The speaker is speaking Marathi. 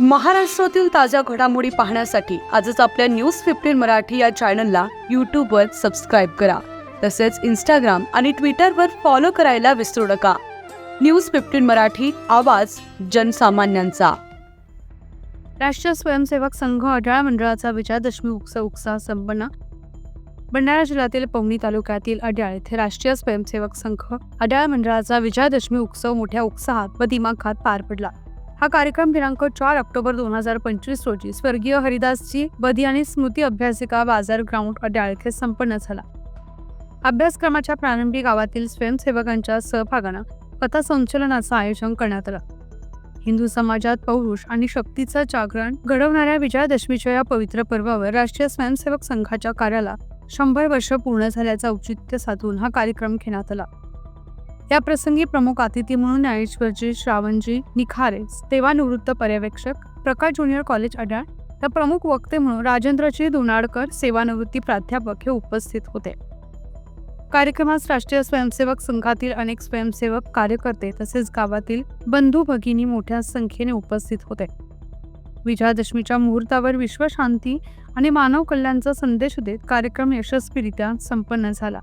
महाराष्ट्रातील ताज्या घडामोडी पाहण्यासाठी आजच आपल्या न्यूज फिफ्टीन मराठी या चॅनलला यूट्यूबवर सबस्क्राईब करा. तसेच इंस्टाग्राम आणि ट्विटरवर फॉलो करायला विसरू नका. न्यूज फिफ्टीन मराठी आवाज जनसामान्यांचा. राष्ट्रीय स्वयंसेवक संघ अढाळ मंडळाचा विजयादशमी उत्सव उत्साह संपन्न. भंडारा जिल्ह्यातील पवनी तालुक्यातील अड्याळ येथे राष्ट्रीय स्वयंसेवक संघ अड्याळ मंडळाचा विजयादशमी उत्सव मोठ्या उत्साहात व दिमाखात पार पडला. हा कार्यक्रम दिनांक चार ऑक्टोबर दोन हजार पंचवीस रोजी स्वर्गीय हरिदासजी बदी आणि स्मृती अभ्यासिका बाजार ग्राउंड अड्याळ येथे संपन्न झाला. अभ्यासक्रमाच्या प्रारंभी गावातील स्वयंसेवकांच्या सहभागानं कथासंचलनाचं आयोजन करण्यात आलं. हिंदू समाजात पौरुष आणि शक्तीचं जागरण घडवणाऱ्या विजयादशमीच्या या पवित्र पर्वावर राष्ट्रीय स्वयंसेवक संघाच्या कार्याला शंभर वर्ष पूर्ण झाल्याचं औचित्य साधून हा कार्यक्रम घेण्यात आला. या प्रसंगी प्रमुख अतिथी म्हणून ज्ञानेश्वरजी श्रावणजी निखारे सेवानिवृत्त पर्यवेक्षक प्रकाश ज्युनियर कॉलेज अड्याळ तर प्रमुख वक्ते म्हणून राजेंद्रजी दोनाडकर सेवानिवृत्ती प्राध्यापक हे उपस्थित होते. कार्यक्रमास राष्ट्रीय स्वयंसेवक संघातील अनेक स्वयंसेवक कार्यकर्ते तसेच गावातील बंधू भगिनी मोठ्या संख्येने उपस्थित होते. विजयादशमीच्या मुहूर्तावर विश्वशांती आणि मानव कल्याणचा संदेश देत कार्यक्रम यशस्वीरित्या संपन्न झाला.